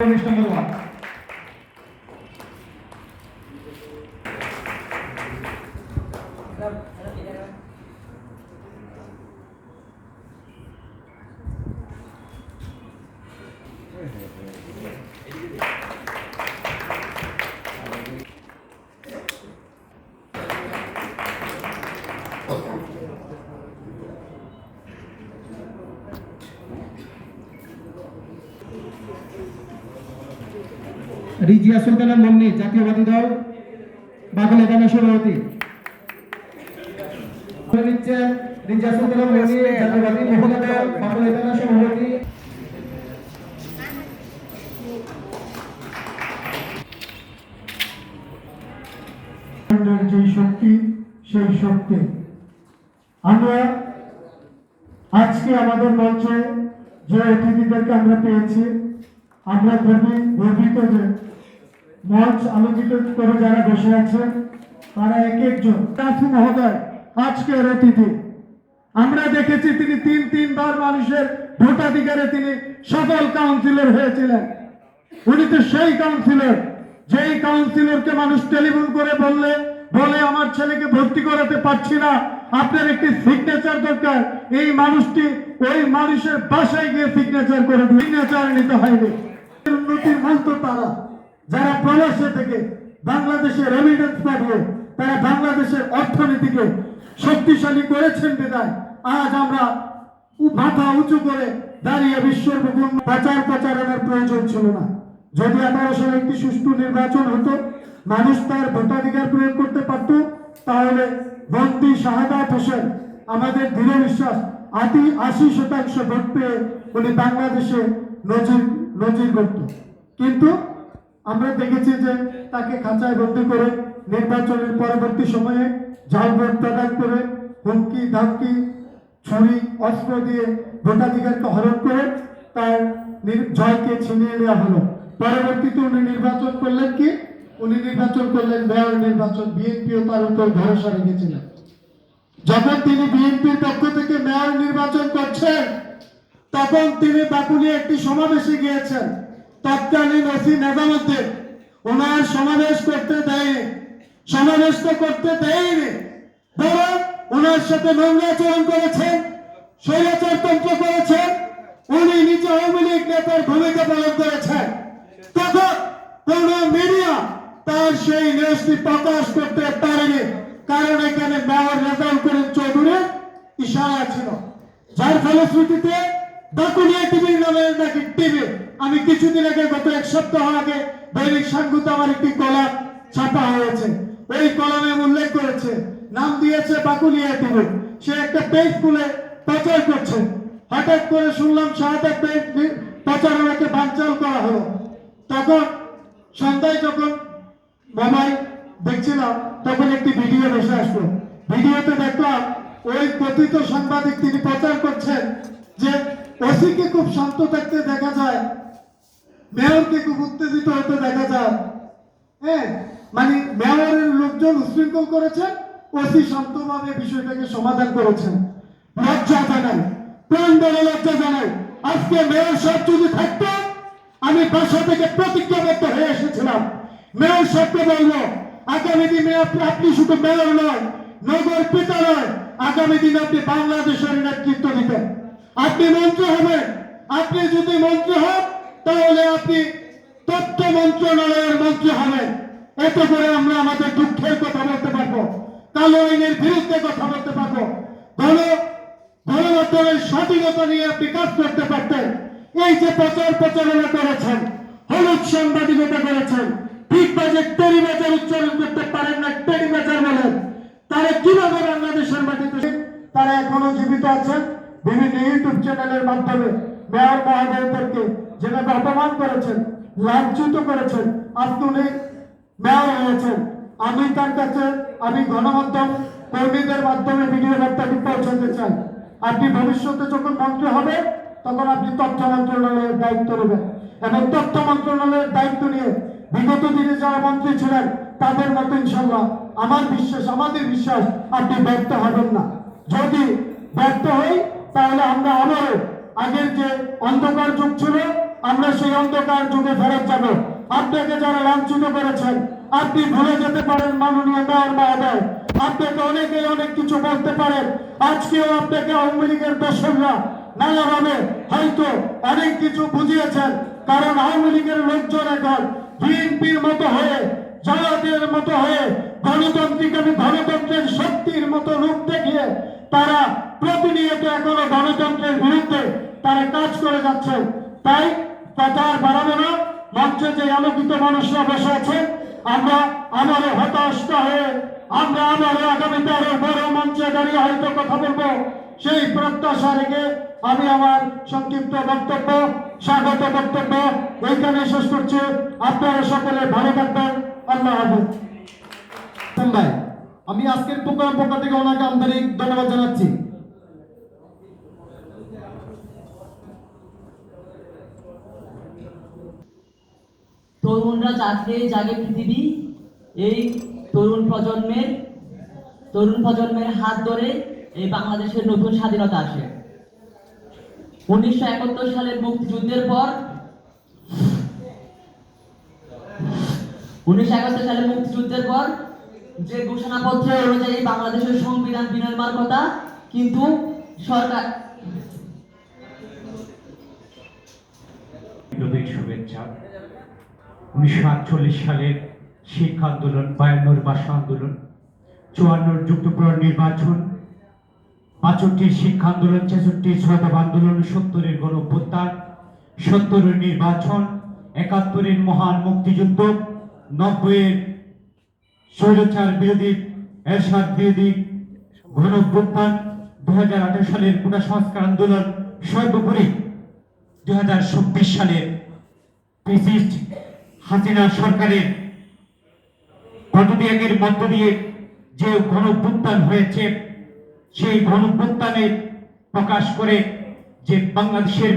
Wish number one. Thank you. Rizia Sultana Munni, জাতীয়বাদী দল, বাকলে থানা সভাপতি। রিজিয়া দল যে শক্তি, সেই শক্তি। আমরা আজকে আমাদের মঞ্চে যে অতিথিদেরকে আমরা পেয়েছি, আমরা গর্বিত যে মঞ্চ আলোকিত করে যারা বসে আছেন, তারা এক একজন। কাফি মহোদয়, আজকের অতিথি। আমরা দেখেছি তিনি তিন, তিনবার মানুষের ভোটাধিকারে তিনি সফল কাউন্সিলর হয়েছিলেন। উনি তো সেই কাউন্সিলর যেই কাউন্সিলরকে মানুষ টেলিফোন করে বললে, বলে, আমার ছেলেকে ভর্তি করাতে পারছি না। আপনার একটি সিগনেচার দরকার। এই মানুষটি ওই মানুষের বাসায় গিয়ে সিগনেচার করে সিগনেচার নিতে হয়নি। উন্নতির মন্ত্র তারা। যারা প্রবাসে থেকে বাংলাদেশে রেমিডেন্স পাঠিয়ে তারা বাংলাদেশের অর্থনীতিকে শক্তিশালী করেছেন বিদায় আজ আমরা মাথা উঁচু করে দাঁড়িয়ে বিশ্বের বুকুন পাচার প্রচারণের প্রয়োজন ছিল না। যদি আঠারো সালে একটি সুষ্ঠু নির্বাচন হতো, মানুষ তার ভোটাধিকার প্রয়োগ করতে পারত, তাহলে বন্দি শাহাদাত হোসেন, আমাদের দৃঢ় বিশ্বাস আটি আশি শতাংশ ভোট পেয়ে উনি বাংলাদেশে নজির নজির করত কিন্তু আমরা দেখেছি যে তাকে খাঁচায় বন্দি করে নির্বাচনের পরবর্তী সময়ে জাল ভোট প্রদান করে হুমকি, ধামকি, ছুরি, অস্ত্র দিয়ে ভোটাধিকারকে হরণ করে তার জয়কে ছিনিয়ে নেওয়া হলো। পরবর্তীতে উনি নির্বাচন করলেন কি? উনি নির্বাচন করলেন মেয়র নির্বাচন বিএনপিও তার উপর ভরসা রেখেছিলেন। যখন তিনি বিএনপির পক্ষ থেকে মেয়র নির্বাচন করছেন, তখন তিনি বাকুলিয়া একটি সমাবেশে গিয়েছেন। তৎকালীন ওসি নেজামুদ্দিন ওনার সমাবেশ করতে দেয়নি। সমাবেশ তো করতে দেয়নি। বরং ওনার সাথে নোংরাচরণ করেছেন স্বৈরাচারতন্ত্র করেছেন উনি নিজে আওয়ামী লীগ নেতার ভূমিকা পালন করেছেন। তখন কোন মিডিয়া তার সেই নিউজটি প্রকাশ করতে পারেনি। কারণ এখানে মেয়র রেজাউল করিম চৌধুরীর ইশারা ছিল। যার ফলশ্রুতিতে দাকুলিয়া টিভি নামের নাকি টিভি আমি কিছুদিন আগে, গত এক সপ্তাহ আগে দৈনিক সাংগুত আমার একটি কলাম ছাপা হয়েছে। ওই কলামে উল্লেখ করেছে, নাম দিয়েছে বাকুলিয়া টিভি সে একটা পেজ খুলে প্রচার করছে। হঠাৎ করে শুনলাম শাহাদাত পেজ প্রচারণাকে বানচাল করা হলো। তখন সন্ধ্যায় যখন মোবাইল দেখছিলাম, তখন একটি ভিডিও ভেসে আসলো। ভিডিওতে দেখলাম ওই কথিত সাংবাদিক তিনি প্রচার করছেন যে ওসিকে খুব শান্ত থাকতে দেখা যায়। মেয়রকে খুব উত্তেজিত হতে দেখা যায়। হ্যাঁ মানে মেয়রের লোকজন উশৃঙ্খল করেছেন ওসি শান্তভাবে বিষয়টাকে সমাধান করেছেন লজ্জা জানাই প্রাণ বলে লজ্জা জানাই আজকে মেয়র সাহেব যদি থাকতো, আমি বাসা থেকে প্রতিজ্ঞাবদ্ধ হয়ে এসেছিলাম। মেয়র সাহেবকে বলব, আগামী দিনে আপনি শুধু মেয়র নয়, নগর পিতা নয়, আগামী দিনে আপনি বাংলাদেশের নেতৃত্ব দিবেন আপনি মন্ত্রী হবেন। আপনি যদি মন্ত্রী হন, তাহলে আপনি তথ্য মন্ত্রণালয়ের মন্ত্রী হবেন। এতে করে আমরা আমাদের দুঃখের কথা বলতে পারব, কালো আইনের বিরুদ্ধে কথা বলতে পারব। গণ গণমাধ্যমের স্বাধীনতা নিয়ে আপনি কাজ করতে পারতেন। এই যে প্রচার প্রচারণা করেছেন, হলুদ সাংবাদিকতা করেছেন, ঠিক বাজে টেরি বাজার উচ্চারণ করতে পারেন না টেরি বাজার বলেন। তারা কীভাবে বাংলাদেশের মাটিতে, তারা এখনও জীবিত আছেন? বিভিন্ন ইউটিউব চ্যানেলের মাধ্যমে মেয়র মহোদয়দেরকে যেভাবে অপমান করেছেন, লাঞ্ছিত করেছেন, আজকে উনি মেয়র হয়েছেন। আমি তার কাছে, আমি গণমাধ্যম কর্মীদের মাধ্যমে ভিডিও বার্তাটি পৌঁছাতে চাই। আপনি ভবিষ্যতে যখন মন্ত্রী হবে তখন আপনি তথ্য মন্ত্রণালয়ের দায়িত্ব নেবেন এবং তথ্য মন্ত্রণালয়ের দায়িত্ব নিয়ে বিগত দিনে যারা মন্ত্রী ছিলেন, তাদের মতো ইনশাল্লাহ আমার বিশ্বাস, আমাদের বিশ্বাস আপনি ব্যর্থ হবেন না। যদি ব্যর্থ হই তাহলে আমরা আবারও আগের যে অন্ধকার যুগ ছিল, আমরা সেই অন্ধকার যুগে ফেরত যাব। আপনাকে যারা লাঞ্ছিত করেছেন, আপনি ভুলে যেতে পারেন মাননীয় মেয়র মহোদয়। আপনাকে অনেকেই অনেক কিছু বলতে পারেন। আজকেও আপনাকে আওয়ামী লীগের দর্শকরা নানাভাবে হয়তো অনেক কিছু বুঝিয়েছেন, কারণ আওয়ামী লীগের লোকজন এখন বিএনপির মতো হয়ে, জামাতের মতো হয়ে গণতান্ত্রিক এবং গণতন্ত্রের শক্তির মতো রূপ দেখিয়ে তারা প্রতিনিয়ত এখনও গণতন্ত্রের বিরুদ্ধে তারা কাজ করে যাচ্ছে। তাই কথা বাড়াবো না, মঞ্চে যে আলোকিত মানুষরা বসে আছেন আমরা আমারও হতাশ হয়ে, আমরা আবারও আগামীতে আরও বড় মঞ্চে দাঁড়িয়ে হয়তো কথা বলব। সেই প্রত্যাশা রেখে আমি আমার সংক্ষিপ্ত বক্তব্য, স্বাগত বক্তব্য এইখানে শেষ করছি। আপনারা সকলে ভালো থাকবেন। আল্লাহ হাফেজ। হাসান ভাই আমি আজকের প্রোগ্রাম পক্ষ থেকে ওনাকে আন্তরিক ধন্যবাদ জানাচ্ছি। তরুণরা জাগলে জাগে পৃথিবী। এই তরুণ প্রজন্মের তরুণ প্রজন্মের হাত ধরে এই বাংলাদেশের নতুন স্বাধীনতা আসে। উনিশশো একাত্তর সালের মুক্তিযুদ্ধের পর, উনিশশো একাত্তর সালের মুক্তিযুদ্ধের পর যে ঘোষণাপত্র অনুযায়ী বাংলাদেশের সংবিধান বিনির্মাণ কথা, কিন্তু সরকার শুভেচ্ছা। উনিশশো আটচল্লিশ সালের শিক্ষা আন্দোলন, বায়ান্নর ভাষা আন্দোলন, চুয়ান্নর নির্বাচন পাঁচটির শিক্ষা আন্দোলন, ছেষট্টির ছয়তাব আন্দোলন, সত্তরের গণ অভ্যুত্থান সত্তরের নির্বাচন, একাত্তরের মহান মুক্তিযুদ্ধ, নব্বইয়ের স্বৈরাচার বিরোধী, এরশাদ বিরোধী গণ অভ্যুত্থান দু হাজার আঠারো সালের কোটা সংস্কার আন্দোলন, সর্বোপরি দুই হাজার চব্বিশ সালের ফেসিস্ট হাসিনা সরকারের পদত্যাগের মধ্য দিয়ে যে গণভ্যুত্থান হয়েছে, সেই গণভ্যুত্থানে প্রকাশ করে যে বাংলাদেশের